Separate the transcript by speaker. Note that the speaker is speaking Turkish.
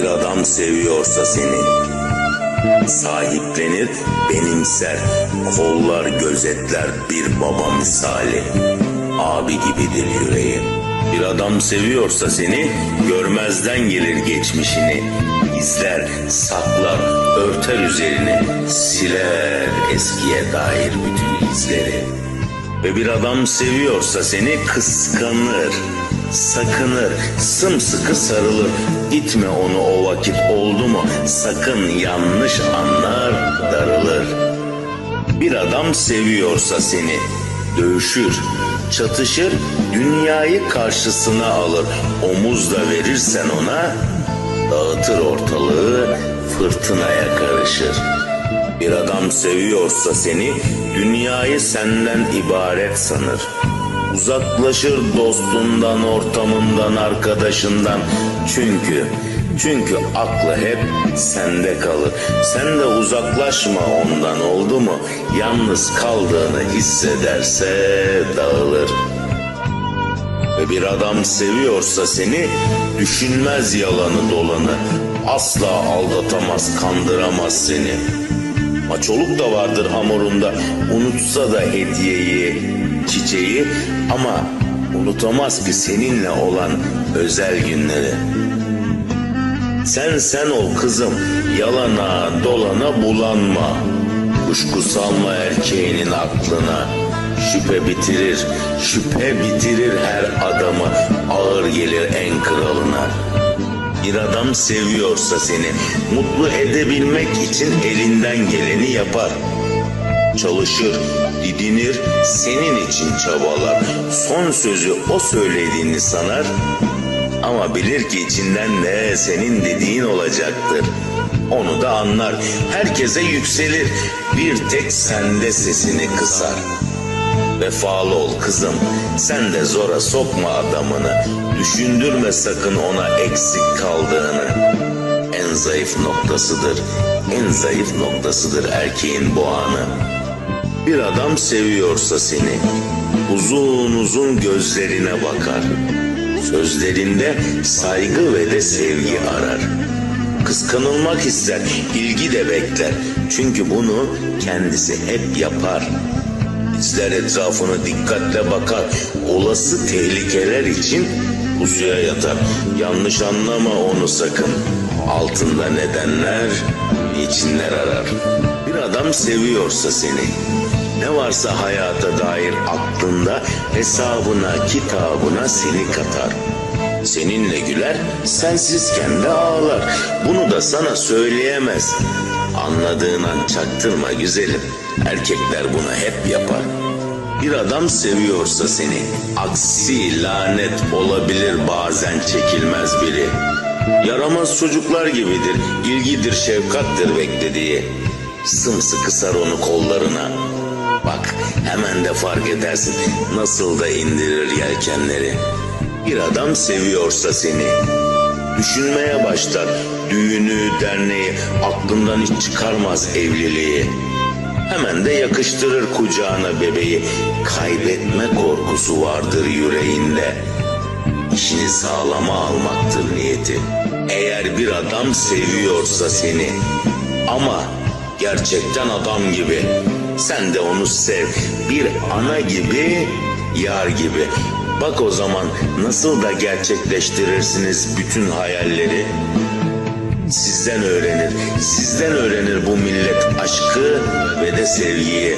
Speaker 1: Bir adam seviyorsa seni sahiplenir, benimser, kollar gözetler bir baba misali. Abi gibidir yüreğim. Bir adam seviyorsa seni, görmezden gelir geçmişini. İzler, saklar, örter üzerini, siler eskiye dair bütün izleri. Ve bir adam seviyorsa seni kıskanır, sakınır, sımsıkı sarılır. Gitme onu o vakit oldu mu sakın yanlış anlar, darılır. Bir adam seviyorsa seni dövüşür, çatışır, dünyayı karşısına alır. Omuz da verirsen ona dağıtır ortalığı, fırtınaya karışır. Bir adam seviyorsa seni dünyayı senden ibaret sanır. Uzaklaşır dostundan, ortamından, arkadaşından. Çünkü çünkü aklı hep sende kalır. Sen de uzaklaşma ondan oldu mu? Yalnız kaldığını hissederse dağılır. Ve bir adam seviyorsa seni düşünmez yalanı dolanı. Asla aldatamaz, kandıramaz seni. Maçoluk da vardır hamurunda. Unutsa da hediyeyi, çiçeği ama unutamaz ki seninle olan özel günleri. Sen sen ol kızım, yalana dolana bulanma. Kuşku salma erkeğinin aklına. Şüphe bitirir, şüphe bitirir her adamı. Ağır gelir en kralına. Bir adam seviyorsa seni mutlu edebilmek için elinden geleni yapar. Çalışır, didinir, senin için çabalar. Son sözü o söylediğini sanar. Ama bilir ki içinden ne senin dediğin olacaktır. Onu da anlar. Herkese yükselir. Bir tek sende sesini kısar. Vefalı ol kızım. Sen de zora sokma adamını. Düşündürme sakın ona eksik kaldığını. En zayıf noktasıdır. En zayıf noktasıdır erkeğin bu anı. Bir adam seviyorsa seni uzun uzun gözlerine bakar. Sözlerinde saygı ve de sevgi arar. Kıskanılmak ister, ilgi de bekler. Çünkü bunu kendisi hep yapar. İzler etrafını dikkatle bakar. Olası tehlikeler için pusuya yatar. Yanlış anlama onu sakın. Altında nedenler, niçinler arar. Adam seviyorsa seni. Ne varsa hayata dair aklında hesabına, kitabına seni katar. Seninle güler, sensizken de ağlar. Bunu da sana söyleyemez. Anladığın an çaktırma güzelim. Erkekler bunu hep yapar. Bir adam seviyorsa seni, aksi lanet olabilir bazen çekilmez biri. Yaramaz çocuklar gibidir, ilgidir, şefkattir beklediği. Sımsıkı sar onu kollarına. Bak hemen de fark edersin nasıl da indirir yelkenleri. Bir adam seviyorsa seni, düşünmeye başlar. Düğünü, derneği, aklından hiç çıkarmaz evliliği. Hemen de yakıştırır kucağına bebeği. Kaybetme korkusu vardır yüreğinde. İşini sağlama almaktır niyeti. Eğer bir adam seviyorsa seni ama gerçekten adam gibi sen de onu sev. Bir ana gibi, yar gibi. Bak o zaman nasıl da gerçekleştirirsiniz bütün hayalleri. Sizden öğrenir, sizden öğrenir bu millet aşkı ve de sevgiyi.